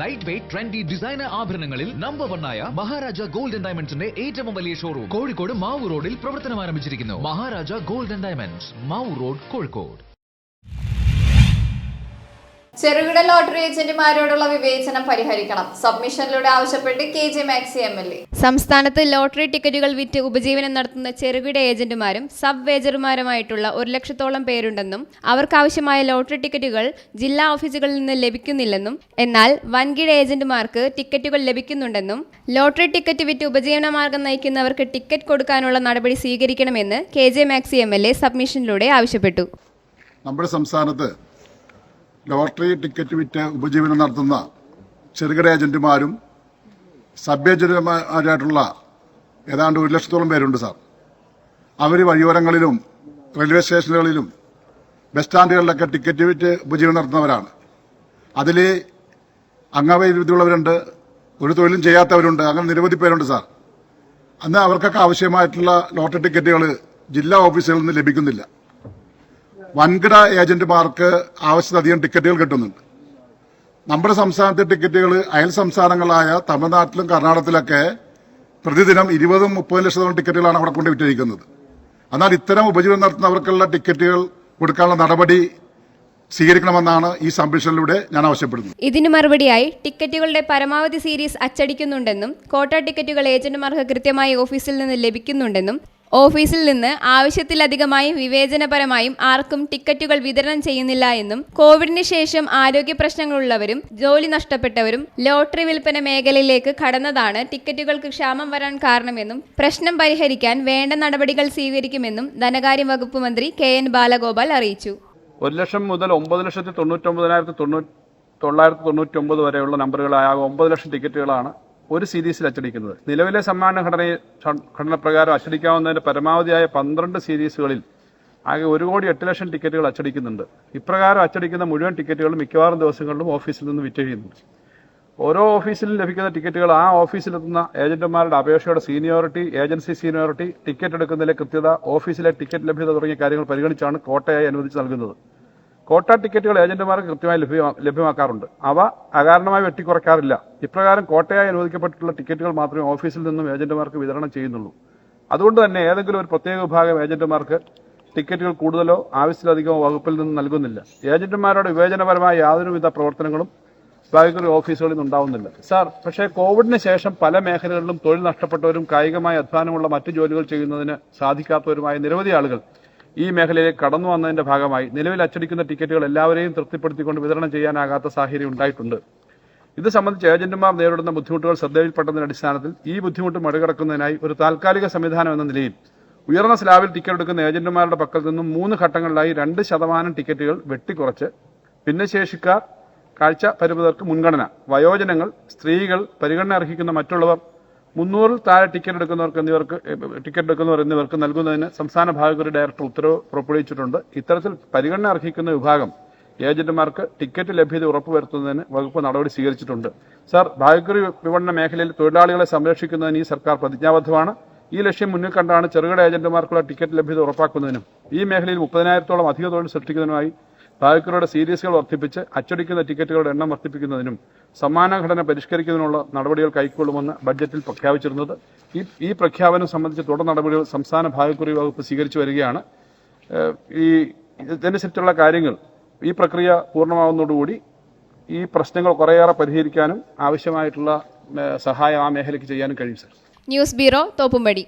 Light weight trendy designer ആഭരണങ്ങളിൽ number വണ്ണായ Maharaja golden ഡയമണ്ട്സിന്റെ ഏറ്റവും വലിയ ഷോറൂം കോഴിക്കോട് മാവൂർ റോഡിൽ പ്രവർത്തനം ആരംഭിച്ചിരിക്കുന്നു Maharaja golden diamonds Mavoor road Kozhikode. ചെറുകിട ലോട്ടറി ഏജന്റുമാരോടുള്ള വിവേചനം പരിഹരിക്കണം. സബ്മിഷനിലൂടെ ആവശ്യപ്പെട്ട് K J Maxi M L A. സംസ്ഥാനത്ത് ലോട്ടറി ടിക്കറ്റുകൾ വിറ്റ് ഉപജീവനം നടത്തുന്ന ചെറുകിട ഏജന്റുമാരും സബ് വേജറുമാരുമായിട്ടുള്ള ഒരു ലക്ഷത്തോളം പേരുണ്ടെന്നും അവർക്കാവശ്യമായ ലോട്ടറി ടിക്കറ്റുകൾ ജില്ലാ ഓഫീസുകളിൽ നിന്ന് ലഭിക്കുന്നില്ലെന്നും എന്നാൽ വൻകിട ഏജന്റുമാർക്ക് ടിക്കറ്റുകൾ ലഭിക്കുന്നുണ്ടെന്നും ലോട്ടറി ടിക്കറ്റ് വിറ്റ് ഉപജീവന മാർഗം നയിക്കുന്നവർക്ക് ടിക്കറ്റ് കൊടുക്കാനുള്ള നടപടി സ്വീകരിക്കണമെന്ന് K J Maxi M L A സബ്മിഷനിലൂടെ ആവശ്യപ്പെട്ടു. നമ്മുടെ സംസ്ഥാനത്ത് ലോട്ടറി ടിക്കറ്റ് വിറ്റ് ഉപജീവനം നടത്തുന്ന ചെറുകിട ഏജന്റുമാരും സബ് ഏജന്റുമാരായിട്ടുള്ള ഏതാണ്ട് ഒരു ലക്ഷത്തോളം പേരുണ്ട് സാർ. അവർ വഴിയോരങ്ങളിലും റെയിൽവേ സ്റ്റേഷനുകളിലും ബസ് സ്റ്റാൻഡുകളിലൊക്കെ ടിക്കറ്റ് വിറ്റ് ഉപജീവനം നടത്തുന്നവരാണ്. അതിൽ അംഗവൈരുദ്ധ്യമുള്ളവരുണ്ട് ഒരു തൊഴിലും ചെയ്യാത്തവരുണ്ട് അങ്ങനെ നിരവധി പേരുണ്ട് സാർ. അന്ന് അവർക്കൊക്കെ ആവശ്യമായിട്ടുള്ള ലോട്ടറി ടിക്കറ്റുകൾ ജില്ലാ ഓഫീസുകളിൽ നിന്ന് ലഭിക്കുന്നില്ല. വൻകിട ഏജന്റുമാർക്ക് ആവശ്യത്തിലധികം ടിക്കറ്റുകൾ കിട്ടുന്നുണ്ട്. നമ്മുടെ സംസ്ഥാനത്തെ ടിക്കറ്റുകൾ അയൽ സംസ്ഥാനങ്ങളായ തമിഴ്നാട്ടിലും കർണാടകത്തിലൊക്കെ പ്രതിദിനം ഇരുപതും മുപ്പതും ലക്ഷത്തോളം ടിക്കറ്റുകളാണ് അവിടെ കൊണ്ട് വിറ്റിരിക്കുന്നത് എന്നാൽ ഇത്തരം ഉപജീവനം നടത്തുന്നവർക്കുള്ള ടിക്കറ്റുകൾ കൊടുക്കാനുള്ള നടപടി സ്വീകരിക്കണമെന്നാണ് ഈ സംരക്ഷണയിലൂടെ ഞാൻ ആവശ്യപ്പെടുന്നത്. ഇതിന് മറുപടിയായി ടിക്കറ്റുകളുടെ പരമാവധി സീരീസ് അച്ചടിക്കുന്നുണ്ടെന്നും കോട്ട ടിക്കറ്റുകൾ ഏജന്റുമാർക്ക് കൃത്യമായി ഓഫീസിൽ നിന്ന് ലഭിക്കുന്നുണ്ടെന്നും ഓഫീസിൽ നിന്ന് ആവശ്യത്തിലധികമായും വിവേചനപരമായും ആർക്കും ടിക്കറ്റുകൾ വിതരണം ചെയ്യുന്നില്ല എന്നും കോവിഡിന് ശേഷം ആരോഗ്യ പ്രശ്നങ്ങളുള്ളവരും ജോലി നഷ്ടപ്പെട്ടവരും ലോട്ടറി വിൽപ്പന മേഖലയിലേക്ക് കടന്നതാണ് ടിക്കറ്റുകൾക്ക് ക്ഷാമം വരാൻ കാരണമെന്നും പ്രശ്നം പരിഹരിക്കാൻ വേണ്ട നടപടികൾ സ്വീകരിക്കുമെന്നും ധനകാര്യ വകുപ്പ് മന്ത്രി കെ എൻ ബാലഗോപാൽ അറിയിച്ചു. ഒരു ലക്ഷം മുതൽ ഒമ്പത് ലക്ഷത്തി തൊണ്ണൂറ്റൊമ്പതിനായിരത്തി തൊണ്ണൂറ്റി തൊള്ളായിരത്തി തൊണ്ണൂറ്റി ഒമ്പത് വരെയുള്ള നമ്പറുകളായ ഒമ്പത് ലക്ഷം ടിക്കറ്റുകളാണ് ഒരു സീരീസിൽ അച്ചടിക്കുന്നത്. നിലവിലെ സമ്മാന ഘടനയെ ഘടന പ്രകാരം അച്ചടിക്കാവുന്നതിന് പരമാവധിയായ പന്ത്രണ്ട് സീരീസുകളിൽ ആകെ ഒരു കോടി എട്ട് ലക്ഷം ടിക്കറ്റുകൾ അച്ചടിക്കുന്നുണ്ട്. ഇപ്രകാരം അച്ചടിക്കുന്ന മുഴുവൻ ടിക്കറ്റുകളും മിക്കവാറും ദിവസങ്ങളിലും ഓഫീസിൽ നിന്ന് വിറ്റഴിയുന്നുണ്ട് ഓരോ ഓഫീസിലും ലഭിക്കുന്ന ടിക്കറ്റുകൾ ആ ഓഫീസിലെത്തുന്ന ഏജന്റുമാരുടെ അപേക്ഷയുടെ സീനിയോറിറ്റി ഏജൻസി സീനിയോറിറ്റി ടിക്കറ്റ് എടുക്കുന്നതിലെ കൃത്യത ഓഫീസിലെ ടിക്കറ്റ് ലഭ്യത തുടങ്ങിയ കാര്യങ്ങൾ പരിഗണിച്ചാണ് കോട്ടയായി അനുവദിച്ച് നൽകുന്നത്. കോട്ട ടിക്കറ്റുകൾ ഏജന്റുമാർക്ക് കൃത്യമായി ലഭ്യമാ- ലഭ്യമാക്കാറുണ്ട്. അവ അകാരണമായി വെട്ടിക്കുറയ്ക്കാറില്ല ഇപ്രകാരം കോട്ടയായി അനുവദിക്കപ്പെട്ടിട്ടുള്ള ടിക്കറ്റുകൾ മാത്രമേ ഓഫീസിൽ നിന്നും ഏജന്റുമാർക്ക് വിതരണം ചെയ്യുന്നുള്ളൂ. അതുകൊണ്ട് തന്നെ ഏതെങ്കിലും ഒരു പ്രത്യേക വിഭാഗം ഏജന്റുമാർക്ക് ടിക്കറ്റുകൾ കൂടുതലോ ആവശ്യത്തിലധികമോ വകുപ്പിൽ നിന്ന് നൽകുന്നില്ല. ഏജന്റുമാരുടെ വിവേചനപരമായ യാതൊരുവിധ പ്രവർത്തനങ്ങളും ബാങ്കുകൾ ഓഫീസുകളിൽ നിന്ന് ഉണ്ടാവുന്നില്ല സാർ പക്ഷേ കോവിഡിന് ശേഷം പല മേഖലകളിലും തൊഴിൽ നഷ്ടപ്പെട്ടവരും കായികമായ അധ്വാനമുള്ള മറ്റു ജോലികൾ ചെയ്യുന്നതിന് സാധിക്കാത്തവരുമായ നിരവധി ആളുകൾ ഈ മേഖലയിലേക്ക് കടന്നു വന്നതിന്റെ ഭാഗമായി നിലവിൽ അച്ചടിക്കുന്ന ടിക്കറ്റുകൾ എല്ലാവരെയും തൃപ്തിപ്പെടുത്തിക്കൊണ്ട് വിതരണം ചെയ്യാനാകാത്ത സാഹചര്യം ഉണ്ടായിട്ടുണ്ട്. ഇത് സംബന്ധിച്ച് ഏജന്റുമാർ നേരിടുന്ന ബുദ്ധിമുട്ടുകൾ ശ്രദ്ധയിൽപ്പെട്ടതിന്റെ അടിസ്ഥാനത്തിൽ ഈ ബുദ്ധിമുട്ട് മറികടക്കുന്നതിനായി ഒരു താൽക്കാലിക സംവിധാനം എന്ന നിലയിൽ ഉയർന്ന സ്ലാബിൽ ടിക്കറ്റ് എടുക്കുന്ന ഏജന്റുമാരുടെ പക്കൽ നിന്നും മൂന്ന് ഘട്ടങ്ങളിലായി രണ്ട് ശതമാനം ടിക്കറ്റുകൾ വെട്ടിക്കുറച്ച് ഭിന്നശേഷിക്കാർ കാഴ്ച പരിമിതർക്ക് മുൻഗണന വയോജനങ്ങൾ സ്ത്രീകൾ പരിഗണന അർഹിക്കുന്ന മറ്റുള്ളവർ മുന്നൂറിൽ താഴെ ടിക്കറ്റ് എടുക്കുന്നവർക്ക് എന്നിവർക്ക് ടിക്കറ്റ് എടുക്കുന്നവർ എന്നിവർക്ക് നൽകുന്നതിന് സംസ്ഥാന ഭാഗകരി ഡയറക്ടർ ഉത്തരവ് പുറപ്പെടുവിച്ചിട്ടുണ്ട്. ഇത്തരത്തിൽ പരിഗണന അർഹിക്കുന്ന വിഭാഗം ഏജന്റുമാർക്ക് ടിക്കറ്റ് ലഭ്യത ഉറപ്പുവരുത്തുന്നതിന് വകുപ്പ് നടപടി സ്വീകരിച്ചിട്ടുണ്ട്. സാർ ഭാഗ്യക്കുറി വിപണന മേഖലയിൽ തൊഴിലാളികളെ സംരക്ഷിക്കുന്നതിന് ഈ സർക്കാർ പ്രതിജ്ഞാബദ്ധമാണ്. ഈ ലക്ഷ്യം മുന്നിൽ കണ്ടാണ് ചെറുകിട ഏജന്റുമാർക്കുള്ള ടിക്കറ്റ് ലഭ്യത ഉറപ്പാക്കുന്നതിനും ഈ മേഖലയിൽ മുപ്പതിനായിരത്തോളം അധിക തൊഴിൽ സൃഷ്ടിക്കുന്നതിനുമായി ഭാഗ്യക്കുറിയുടെ സീരീസുകൾ വർദ്ധിപ്പിച്ച് അച്ചടിക്കുന്ന ടിക്കറ്റുകളുടെ എണ്ണം വർദ്ധിപ്പിക്കുന്നതിനും സമ്മാന ഘടന പരിഷ്കരിക്കുന്നതിനുള്ള നടപടികൾ കൈക്കൊള്ളുമെന്ന് ബഡ്ജറ്റിൽ പ്രഖ്യാപിച്ചിരുന്നത്. ഈ ഈ പ്രഖ്യാപനം സംബന്ധിച്ച് തുടർ നടപടികൾ സംസ്ഥാന ഭാഗക്കുറി വകുപ്പ് സ്വീകരിച്ചു വരികയാണ്. ഈ ഇതനുസരിച്ചുള്ള കാര്യങ്ങൾ ഈ പ്രക്രിയ പൂർണമാവുന്നതോടുകൂടി ഈ പ്രശ്നങ്ങൾ കുറേയേറെ പരിഹരിക്കാനും ആവശ്യമായിട്ടുള്ള സഹായം ആ മേഖലയ്ക്ക് ചെയ്യാനും കഴിയും സർ. News bureau Thoppumpady.